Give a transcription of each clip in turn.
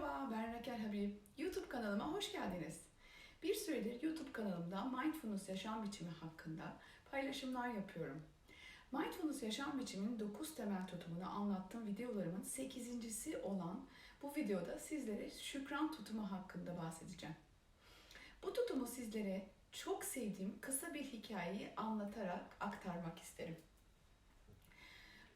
Merhaba, ben Rakel Habib. YouTube kanalıma hoş geldiniz. Bir süredir YouTube kanalımda Mindfulness yaşam biçimi hakkında paylaşımlar yapıyorum. Mindfulness yaşam biçiminin 9 temel tutumunu anlattığım videolarımın 8.si olan bu videoda sizlere şükran tutumu hakkında bahsedeceğim. Bu tutumu sizlere çok sevdiğim kısa bir hikayeyi anlatarak aktarmak isterim.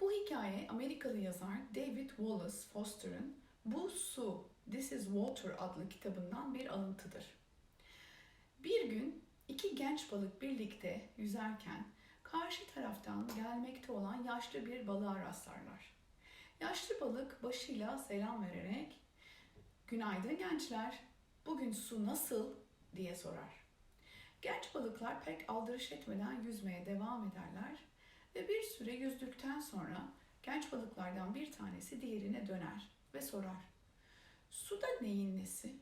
Bu hikaye Amerikalı yazar David Wallace Foster'ın Bu Su, This is Water adlı kitabından bir alıntıdır. Bir gün iki genç balık birlikte yüzerken karşı taraftan gelmekte olan yaşlı bir balığa rastlarlar. Yaşlı balık başıyla selam vererek "Günaydın gençler. Bugün su nasıl?" diye sorar. Genç balıklar pek aldırış etmeden yüzmeye devam ederler ve bir süre yüzdükten sonra genç balıklardan bir tanesi diğerine döner ve sorar. Suda neyin nesi?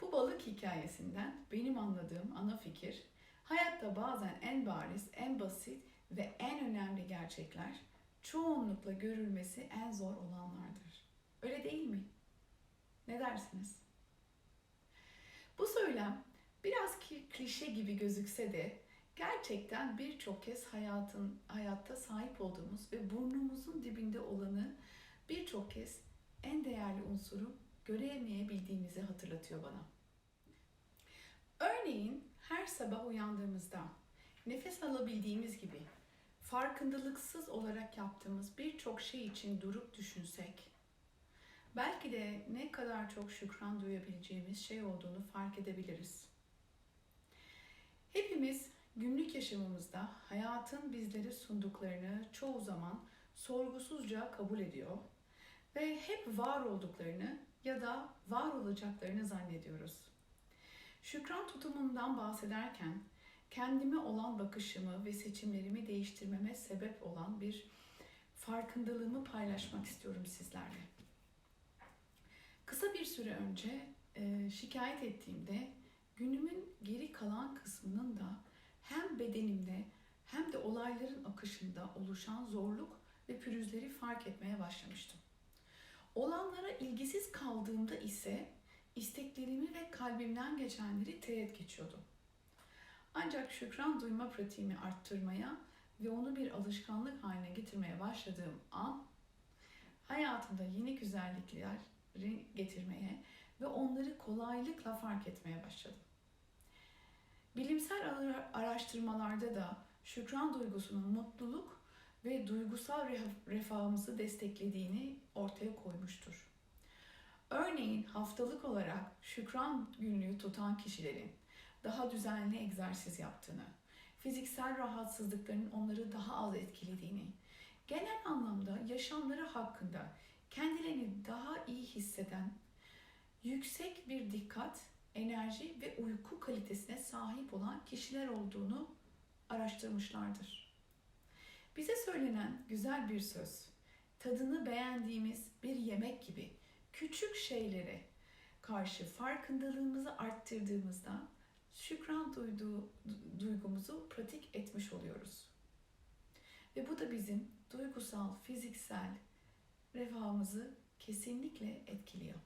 Bu balık hikayesinden benim anladığım ana fikir, hayatta bazen en bariz, en basit ve en önemli gerçekler çoğunlukla görülmesi en zor olanlardır. Öyle değil mi? Ne dersiniz? Bu söylem biraz ki klişe gibi gözükse de gerçekten birçok kez hayatın hayatta sahip olduğumuz ve burnumuzun dibinde birçok kez en değerli unsuru göremeyebildiğimizi hatırlatıyor bana. Örneğin her sabah uyandığımızda nefes alabildiğimiz gibi farkındalıksız olarak yaptığımız birçok şey için durup düşünsek, belki de ne kadar çok şükran duyabileceğimiz şey olduğunu fark edebiliriz. Hepimiz günlük yaşamımızda hayatın bizlere sunduklarını çoğu zaman sorgusuzca kabul ediyor ve hep var olduklarını ya da var olacaklarını zannediyoruz. Şükran tutumundan bahsederken kendime olan bakışımı ve seçimlerimi değiştirmeme sebep olan bir farkındalığımı paylaşmak istiyorum sizlerle. Kısa bir süre önce e, şikayet ettiğimde günümün geri kalan kısmının da hem bedenimde hem de olayların akışında oluşan zorluk ve pürüzleri fark etmeye başlamıştım. İlgisiz kaldığımda ise isteklerimi ve kalbimden geçenleri teğet geçiyordum. Ancak şükran duyma pratiğimi arttırmaya ve onu bir alışkanlık haline getirmeye başladığım an hayatımda yeni güzellikleri getirmeye ve onları kolaylıkla fark etmeye başladım. Bilimsel araştırmalarda da şükran duygusunun mutluluk ve duygusal refahımızı desteklediğini ortaya koymuştur. Örneğin haftalık olarak şükran günlüğü tutan kişilerin daha düzenli egzersiz yaptığını, fiziksel rahatsızlıkların onları daha az etkilediğini, genel anlamda yaşamları hakkında kendilerini daha iyi hisseden, yüksek bir dikkat, enerji ve uyku kalitesine sahip olan kişiler olduğunu araştırmışlardır. Bize söylenen güzel bir söz, tadını beğendiğimiz bir yemek gibi küçük şeylere karşı farkındalığımızı arttırdığımızda şükran duyduğu duygumuzu pratik etmiş oluyoruz. Ve bu da bizim duygusal, fiziksel refahımızı kesinlikle etkiliyor.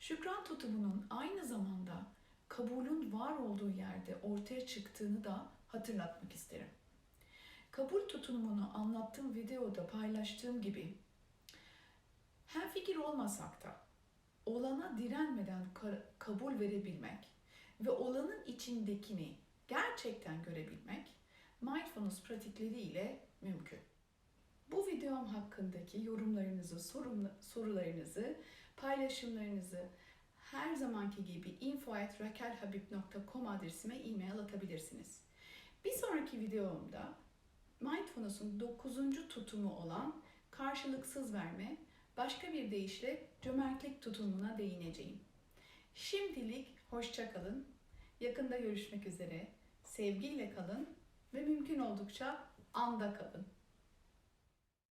Şükran tutumunun aynı zamanda kabulün var olduğu yerde ortaya çıktığını da hatırlatmak isterim. Kabul tutumunu anlattığım videoda paylaştığım gibi fikir olmasak da olana direnmeden kabul verebilmek ve olanın içindekini gerçekten görebilmek mindfulness pratikleri ile mümkün. Bu videom hakkındaki yorumlarınızı, sorularınızı, paylaşımlarınızı her zamanki gibi info.rakelhabib.com adresime e-mail atabilirsiniz. Bir sonraki videomda Mindfulness'un dokuzuncu tutumu olan karşılıksız verme, başka bir deyişle cömertlik tutumuna değineceğim. Şimdilik hoşça kalın, yakında görüşmek üzere, sevgiyle kalın ve mümkün oldukça anda kalın.